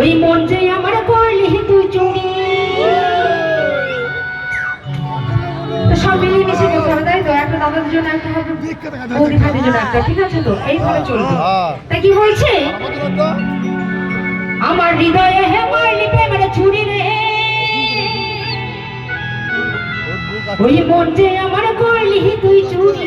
ওই মন যে আমার করলি তুই চুরি তো সব মিলিয়ে মিশে করতে হবে তাই তো একটা দাদার জন্য একটা হবে বৌদি খাদের জন্য একটা ঠিক আছে তো এইভাবে চলবে তা কি বলছে আমার হৃদয়ে হে মারলি প্রেমের ছুরি রে ওই মন যে আমার করলি তুই চুরি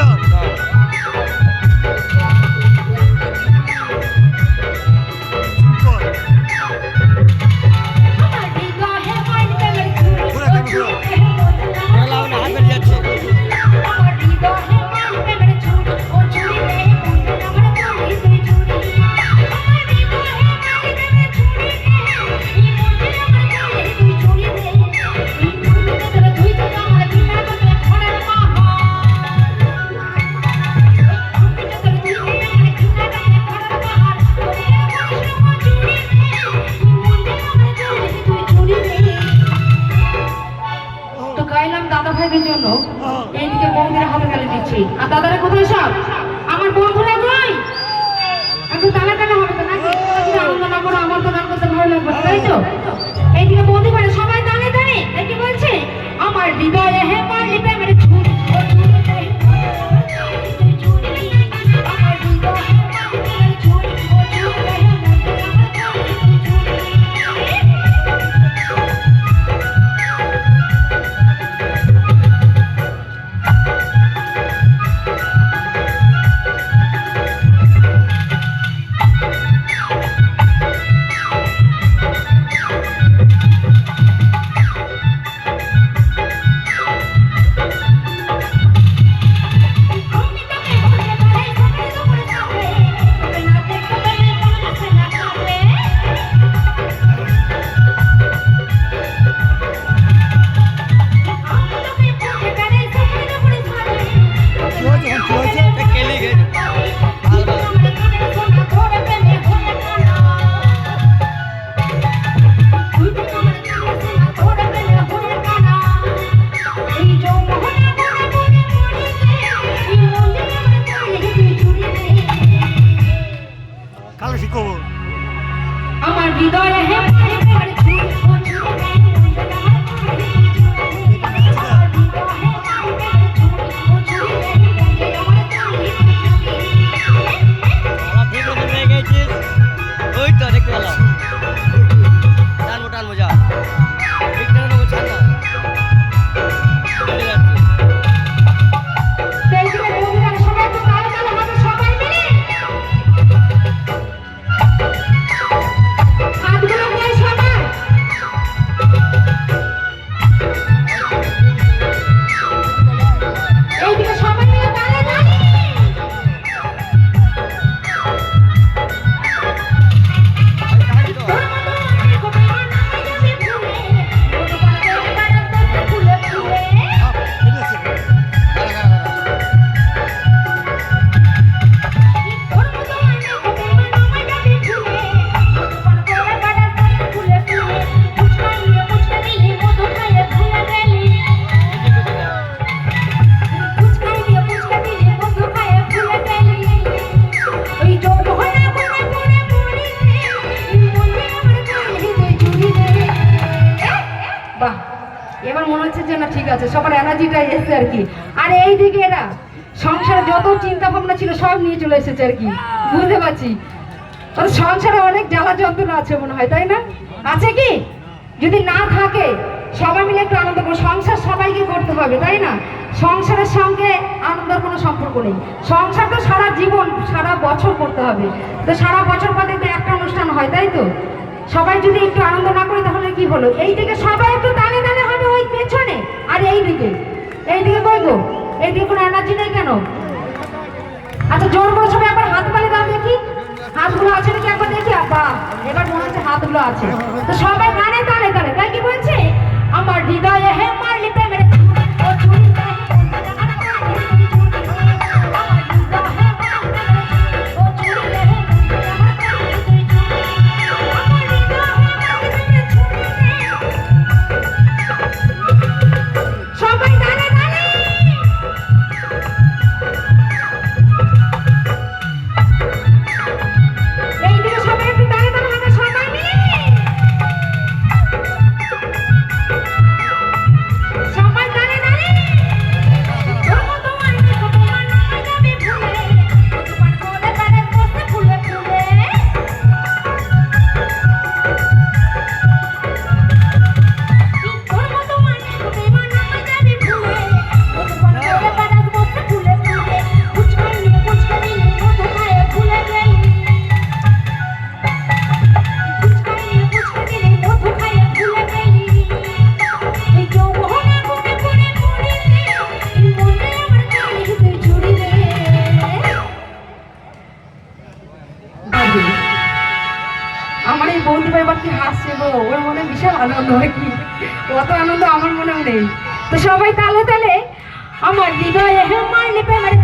আমার গাইলাম দাদা ভাইদের জন্য এইদিকে বন্ধুরা হাতে দিচ্ছি। আর দাদারা কোথায় সব? আমার বন্ধুরা কই? একটু তালে তালে হবে তো নাকি? না করো আমার তো গান করতে ভালো লাগবে, তাই তো? এইদিকে বন্ধু সবাই তালে তালে কি বলছে? আমার হৃদয়ে হৃদয়ে হে আছে, সবার এনার্জিটা এসছে আর কি। আর এই দিকে এরা সংসারে যত চিন্তা ভাবনা ছিল সব নিয়ে চলে এসেছে আর কি। বুঝতে পারছি? সংসারে অনেক জ্বালা যন্ত্রণা আছে মনে হয়, তাই না? আছে কি? যদি না থাকে, সবাই মিলে একটু আনন্দ করো। সংসার সবাইকে করতে হবে, তাই না? সংসারের সঙ্গে আনন্দের কোনো সম্পর্ক নেই। সংসার তো সারা জীবন, সারা বছর করতে হবে। তো সারা বছর বাদে তো একটা অনুষ্ঠান হয়, তাই তো? সবাই যদি একটু আনন্দ না করে, তাহলে কি হলো? এই দিকে সবাই একটু দানে হবে ওই পেছনে, আর এইদিকে। এইদিকে কই গো? এইদিকে কোনো এনার্জি নেই কেন? আচ্ছা জোর করে আবার হাত পালে দাও দেখি। হাতগুলো আছে নাকি একবার দেখি? আব্বা, এবার মনে হচ্ছে হাতগুলো আছে। তো সবাই গানে তালে তালে তাই কি বলছে? আমার হৃদয়ে হে মারলি মানে এই বৌদিভাই বা কি হাসছে গো? ওর মনে বিশাল আনন্দ হয় কি? অত আনন্দ আমার মনেও নেই। তো সবাই তালে তালে আমার হৃদয়ে হ্যাঁ মাইলে প্রেমের